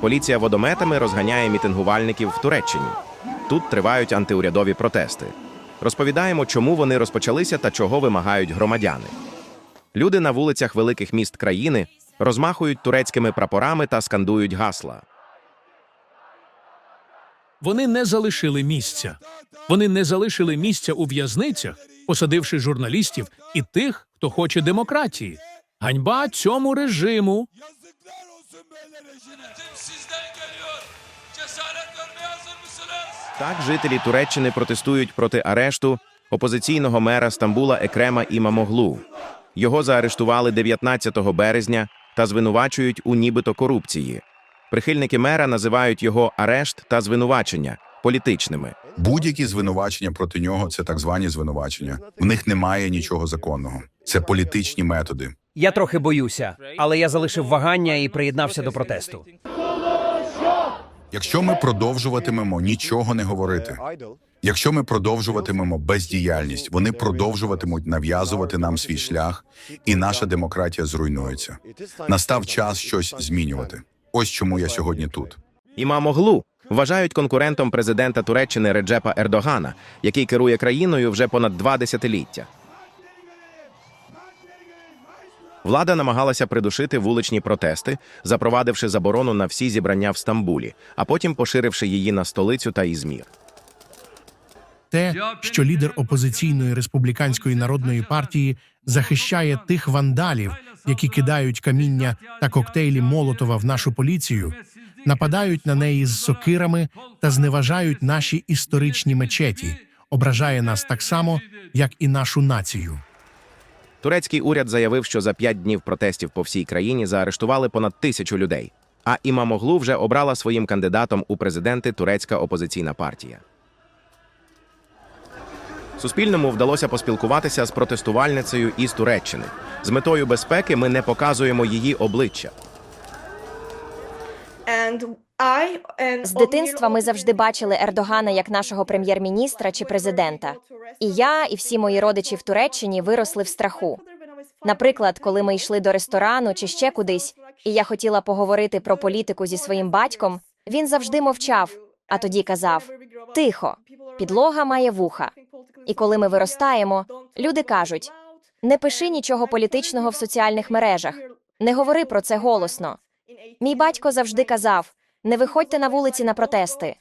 Поліція водометами розганяє мітингувальників в Туреччині. Тут тривають антиурядові протести. Розповідаємо, чому вони розпочалися та чого вимагають громадяни. Люди на вулицях великих міст країни розмахують турецькими прапорами та скандують гасла. Вони не залишили місця. Вони не залишили місця у в'язницях, посадивши журналістів і тих, хто хоче демократії. Ганьба цьому режиму. Rejime. Sizden geliyor. Cesaret vermeye hazır mısınız? Так жителі Туреччини протестують проти арешту опозиційного мера Стамбула Екрема Імамоглу. Його заарештували 19 березня та звинувачують у нібито корупції. Прихильники мера називають його арешт та звинувачення політичними. Будь-які звинувачення проти нього це так звані звинувачення. В них немає нічого законного. Це політичні методи. Я трохи боюся, але я залишив вагання і приєднався до протесту. Якщо ми продовжуватимемо нічого не говорити, якщо ми продовжуватимемо бездіяльність, вони продовжуватимуть нав'язувати нам свій шлях, і наша демократія зруйнується. Настав час щось змінювати. Ось чому я сьогодні тут. Імамоглу вважають конкурентом президента Туреччини Реджепа Ердогана, який керує країною вже понад два десятиліття. Влада намагалася придушити вуличні протести, запровадивши заборону на всі зібрання в Стамбулі, а потім поширивши її на столицю та Ізмір. те, що лідер опозиційної республіканської народної партії захищає тих вандалів, які кидають каміння та коктейлі Молотова в нашу поліцію, нападають на неї з сокирами та зневажають наші історичні мечеті, ображає нас так само, як і нашу націю. Турецький уряд заявив, що за п'ять днів протестів по всій країні заарештували понад тисячу людей. А Імамоглу вже обрала своїм кандидатом у президенти турецька опозиційна партія. Суспільному вдалося поспілкуватися з протестувальницею із Туреччини. З метою безпеки ми не показуємо її обличчя. З дитинства ми завжди бачили Ердогана як нашого прем'єр-міністра чи президента. І я, і всі мої родичі в Туреччині виросли в страху. Наприклад, коли ми йшли до ресторану чи ще кудись, і я хотіла поговорити про політику зі своїм батьком, він завжди мовчав, а тоді казав: Тихо, підлога має вуха. І коли ми виростаємо, люди кажуть: не пиши нічого політичного в соціальних мережах, не говори про це голосно. Мій батько завжди казав: не виходьте на вулиці на протести,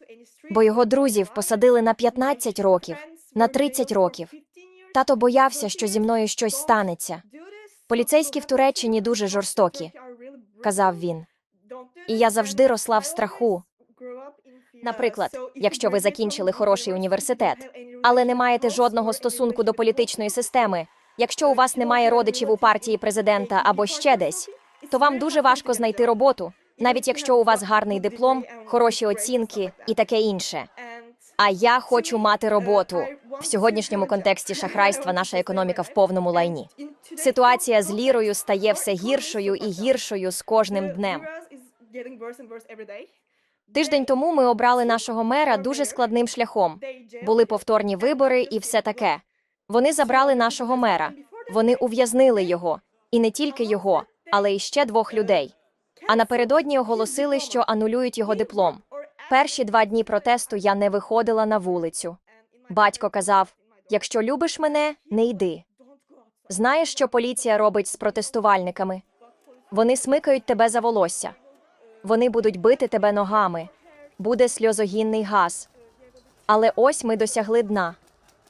бо його друзів посадили на 15 років, на 30 років. Тато боявся, що зі мною щось станеться. Поліцейські в Туреччині дуже жорстокі, казав він. І я завжди росла в страху. Наприклад, якщо ви закінчили хороший університет, але не маєте жодного стосунку до політичної системи, якщо у вас немає родичів у партії президента або ще десь, то вам дуже важко знайти роботу, навіть якщо у вас гарний диплом, хороші оцінки і таке інше. А я хочу мати роботу. В сьогоднішньому контексті шахрайства наша економіка в повному лайні. Ситуація з лірою стає все гіршою і гіршою з кожним днем. Тиждень тому ми обрали нашого мера дуже складним шляхом. Були повторні вибори і все таке. Вони забрали нашого мера. Вони ув'язнили його, і не тільки його, але й ще двох людей. А напередодні оголосили, що анулюють його диплом. Перші два дні протесту я не виходила на вулицю. Батько казав: якщо любиш мене, не йди. Знаєш, що поліція робить з протестувальниками? Вони смикають тебе за волосся. Вони будуть бити тебе ногами. Буде сльозогінний газ. Але ось ми досягли дна.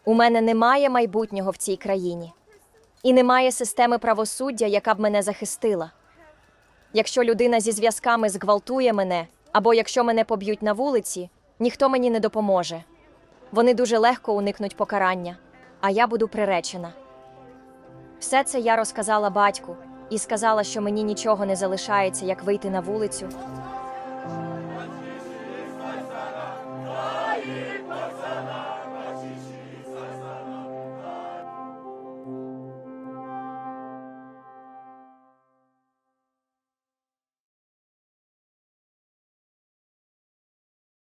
У мене немає майбутнього в цій країні. І немає системи правосуддя, яка б мене захистила. Якщо людина зі зв'язками зґвалтує мене, або якщо мене поб'ють на вулиці, ніхто мені не допоможе. Вони дуже легко уникнуть покарання, а я буду приречена. Все це я розказала батьку і сказала, що мені нічого не залишається, як вийти на вулицю